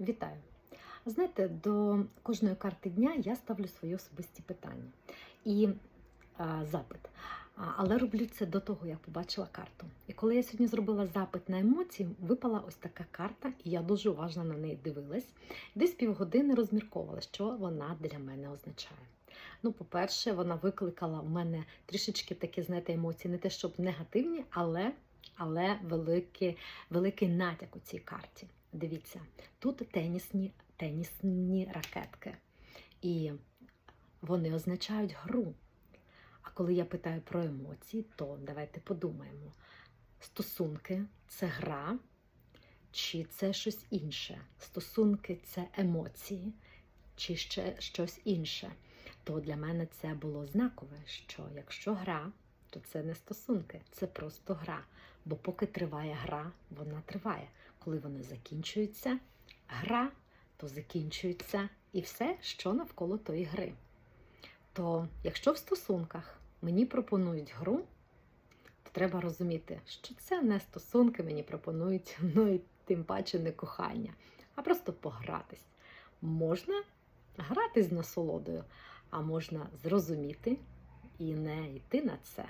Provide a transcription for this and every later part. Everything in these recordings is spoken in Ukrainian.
Вітаю! Знаєте, до кожної карти дня я ставлю свої особисті питання і а, запит. Але роблю це до того, як побачила карту. І коли я сьогодні зробила запит на емоції, випала ось така карта, і я дуже уважно на неї дивилась. Десь півгодини розмірковувала, що вона для мене означає. Ну, по-перше, вона викликала в мене трішечки такі, знаєте, емоції, не те, щоб негативні, але, але великий, великий натяк у цій карті. Дивіться, тут тенісні, тенісні ракетки. І вони означають гру. А коли я питаю про емоції, то давайте подумаємо: стосунки це гра, чи це щось інше? Стосунки це емоції, чи ще щось інше. То для мене це було знакове, що якщо гра, то це не стосунки, це просто гра. Бо поки триває гра, вона триває. Коли вони закінчуються, гра, то закінчується і все, що навколо тої гри. То якщо в стосунках мені пропонують гру, то треба розуміти, що це не стосунки мені пропонують, ну і тим паче не кохання, а просто погратись. Можна грати з насолодою, а можна зрозуміти і не йти на це.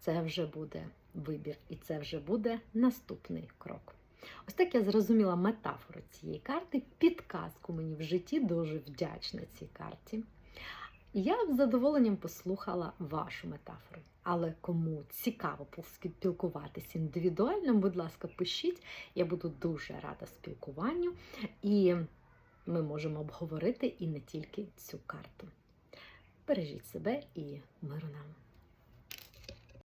Це вже буде вибір, і це вже буде наступний крок. Ось так я зрозуміла метафору цієї карти, підказку мені в житті дуже вдячна цій карті. Я з задоволенням послухала вашу метафору. Але кому цікаво поспілкуватися індивідуально, будь ласка, пишіть. Я буду дуже рада спілкуванню, і ми можемо обговорити і не тільки цю карту. Бережіть себе і миру нам!